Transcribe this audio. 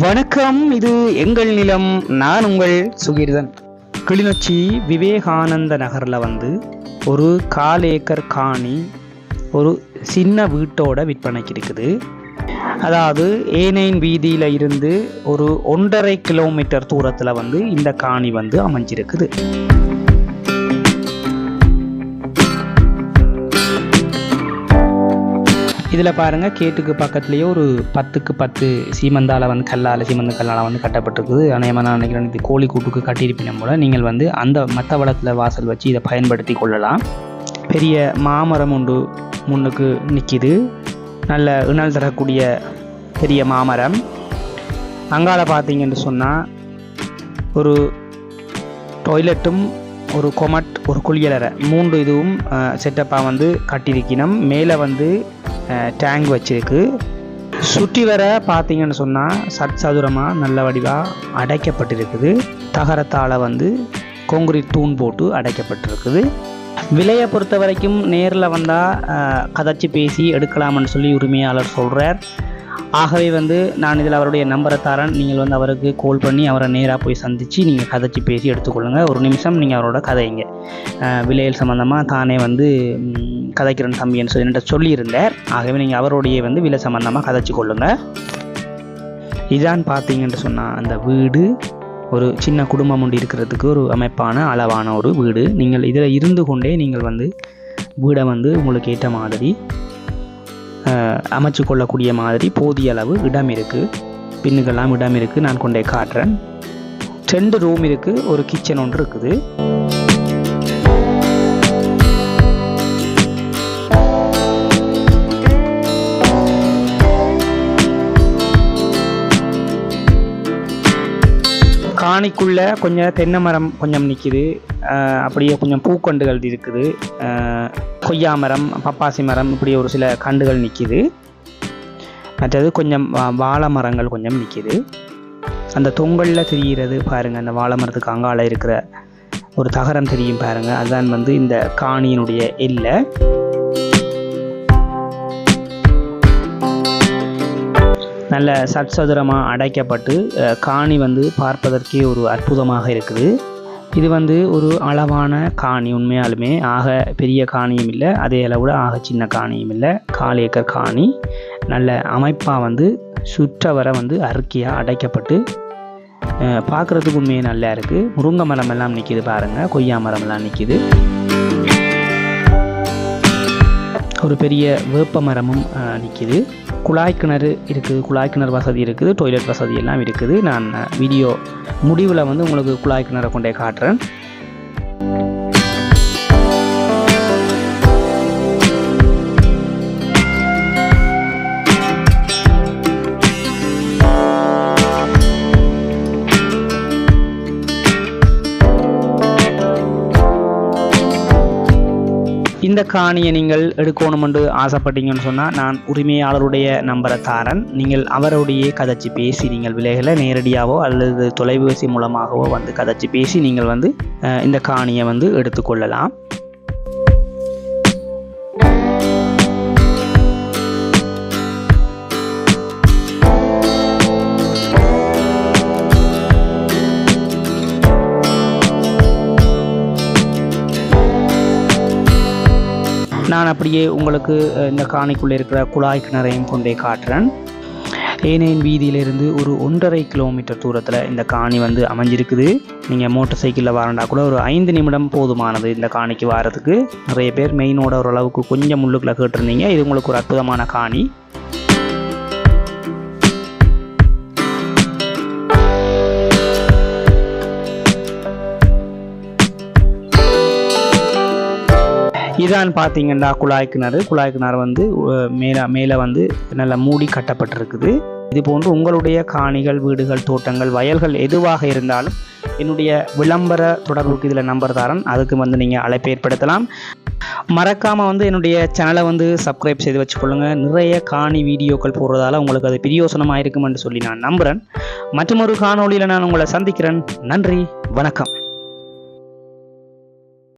வணக்கம் இது எங்கள் நிலம் நான் உங்கள் சுகீர்தன். கிளிநொச்சி விவேகானந்த நகரில் வந்து ஒரு கால் ஏக்கர் காணி ஒரு சின்ன வீட்டோட விற்பனைக்கு இருக்குது. அதாவது ஏனைன் வீதியில் இருந்து ஒரு ஒன்றரை கிலோமீட்டர் தூரத்தில் வந்து இந்த காணி வந்து அமைஞ்சிருக்குது. இதில் பாருங்கள் கேட்டுக்கு பக்கத்துலேயே ஒரு பத்துக்கு பத்து சீமந்தால் வந்து கல்லால் சீமந்த கல்லால் வந்து கட்டப்பட்டிருக்குது. ஆனால் நான் நினைக்கிறேன் இது கோழி கூட்டுக்கு கட்டியிருப்பினும் போல. நீங்கள் வந்து அந்த மத்த வளத்தில் வாசல் வச்சு இதை பயன்படுத்தி கொள்ளலாம். பெரிய மாமரம் உண்டு முன்னுக்கு நிற்கிது நல்ல இணல் தரக்கூடிய பெரிய மாமரம். அங்கால பார்த்தீங்கன்னு சொன்னால் ஒரு டொய்லெட்டும் ஒரு கொமட் ஒரு குளியலறை. மூன்று இதுவும் செட்டப்பாக வந்து கட்டியிருக்கணும். மேலே வந்து டேங்க் வச்சிருக்கு. சுற்றி வர பார்த்தீங்கன்னு சொன்னால் சட்சதுரமாக நல்ல வடிவாக அடைக்கப்பட்டிருக்குது. தகரத்தால் வந்து கொங்குரிட் தூண் போட்டு அடைக்கப்பட்டிருக்குது. விலையை பொறுத்த வரைக்கும் நேரில் வந்தால் கதைச்சி பேசி எடுக்கலாம்னு சொல்லி உரிமையாளர் சொல்கிறார் ஆகவே வந்து நான் இதில் அவருடைய நம்பரை தரேன். நீங்கள் வந்து அவருக்கு கால் பண்ணி அவரை நேராக போய் சந்தித்து நீங்கள் கதைச்சி பேசி எடுத்துக்கொள்ளுங்கள் ஒரு நிமிஷம் நீங்கள் அவரோட கதைங்க. விலையில் சம்மந்தமாக தானே வந்து கதைக்கிறன் தம்பின்னு சொல்லி என்கிட்ட சொல்லியிருந்தார். ஆகவே நீங்கள் அவருடைய வந்து விலை சம்மந்தமாக கதைச்சு கொள்ளுங்கள் இதான் பார்த்தீங்கன்னு சொன்னால் அந்த வீடு ஒரு சின்ன குடும்பம் ஒன்று இருக்கிறதுக்கு ஒரு அமைப்பான அளவான ஒரு வீடு. நீங்கள் இதில் இருந்து கொண்டே நீங்கள் வந்து வீடை வந்து உங்களுக்கு ஏற்ற மாதிரி அமைச்சு கொள்ளக்கூடிய மாதிரி போதிய அளவு இடம் இருக்குது பின்னுக்கெல்லாம் இடம் இருக்குது நான் கொண்டே காட்டுறேன். ரெண்டு ரூம் இருக்குது ஒரு கிச்சன் ஒன்று இருக்குது. காணிக்குள்ள கொஞ்சம் தென்னை மரம் கொஞ்சம் நிற்கிது அப்படியே கொஞ்சம் பூக்கண்டுகள் இருக்குது. கொய்யா மரம் பப்பாசி மரம் இப்படி ஒரு சில கண்டுகள் நிற்கிது மற்றது கொஞ்சம் வாழை மரங்கள் கொஞ்சம் நிற்கிது அந்த தொங்கலில் தெரிகிறது பாருங்கள் அந்த வாழை மரத்துக்கு அங்கால இருக்கிற ஒரு தகரம் தெரியும் பாருங்கள் அதுதான் வந்து இந்த காணியினுடைய எல்லை. நல்ல சட்சதுரமாக அடைக்கப்பட்டு காணி வந்து பார்ப்பதற்கே ஒரு அற்புதமாக இருக்குது. இது வந்து ஒரு அளவான காணி உண்மையாலுமே. ஆக பெரிய காணியும் இல்லை அதே அளவில் ஆக சின்ன காணியும் இல்லை. கால் ஏக்கர் காணி. நல்ல அமைப்பாக வந்து சுற்ற வர வந்து அறுக்கியாக அடைக்கப்பட்டு பார்க்குறதுக்கு உண்மையே நல்லா இருக்குது முருங்கை மரமெல்லாம் நிற்கிது பாருங்கள் கொய்யா மரமெல்லாம் நிற்கிது ஒரு பெரிய வேப்ப மரமும் நிற்கிது குழாய் கிணறு இருக்குது குழாய் கிணறு வசதி இருக்குது டொய்லெட் வசதி எல்லாம் இருக்குது. நான் வீடியோ முடிவில் வந்து உங்களுக்கு குழாய் கிணறை கொண்டே காட்டுறேன். இந்த காணியை நீங்கள் எடுக்கணுமென்று ஆசைப்பட்டீங்கன்னு சொன்னால் நான் உரிமையாளருடைய நம்பரை தாரன். நீங்கள் அவருடைய கதைச்சி பேசி நீங்கள் விலைகளை நேரடியாகவோ அல்லது தொலைபேசி மூலமாகவோ வந்து கதைச்சி பேசி நீங்கள் வந்து இந்த காணியை வந்து எடுத்துக்கொள்ளலாம். நான் அப்படியே உங்களுக்கு இந்த காணிக்குள்ளே இருக்கிற குழாய் கிணறையும் கொண்டே காட்டுறேன். ஏனையின் வீதியிலிருந்து ஒரு ஒன்றரை கிலோமீட்டர் தூரத்தில் இந்த காணி வந்து அமைஞ்சிருக்குது. நீங்கள் மோட்டர் சைக்கிளில் வரண்டா கூட ஒரு ஐந்து நிமிடம் போதுமானது இந்த காணிக்கு வரதுக்கு. நிறைய பேர் மெயினோட ஓரளவுக்கு கொஞ்சம் முள்ளுக்குள்ள கேட்டிருந்தீங்க. இது உங்களுக்கு ஒரு அற்புதமான காணி. இதான் பார்த்தீங்கன்னா குழாய் கிணறு. குழாய் கிணறு வந்து மேலே மேலே வந்து நல்லா மூடி கட்டப்பட்டிருக்குது. இது போன்று உங்களுடைய காணிகள் வீடுகள் தோட்டங்கள் வயல்கள் எதுவாக இருந்தாலும் என்னுடைய விளம்பர தொடர்புக்கு இதில் நம்பர் தரேன். அதுக்கு வந்து நீங்கள் அழைப்பு ஏற்படுத்தலாம். மறக்காமல் வந்து என்னுடைய சேனலை வந்து சப்ஸ்கிரைப் செய்து வச்சுக்கொள்ளுங்க. நிறைய காணி வீடியோக்கள் போடுறதால உங்களுக்கு அது பிரியோசனமாக இருக்குமென்று சொல்லி நான் நம்புகிறேன் மற்றொரு காணொலியில் நான் உங்களை சந்திக்கிறேன். நன்றி வணக்கம்.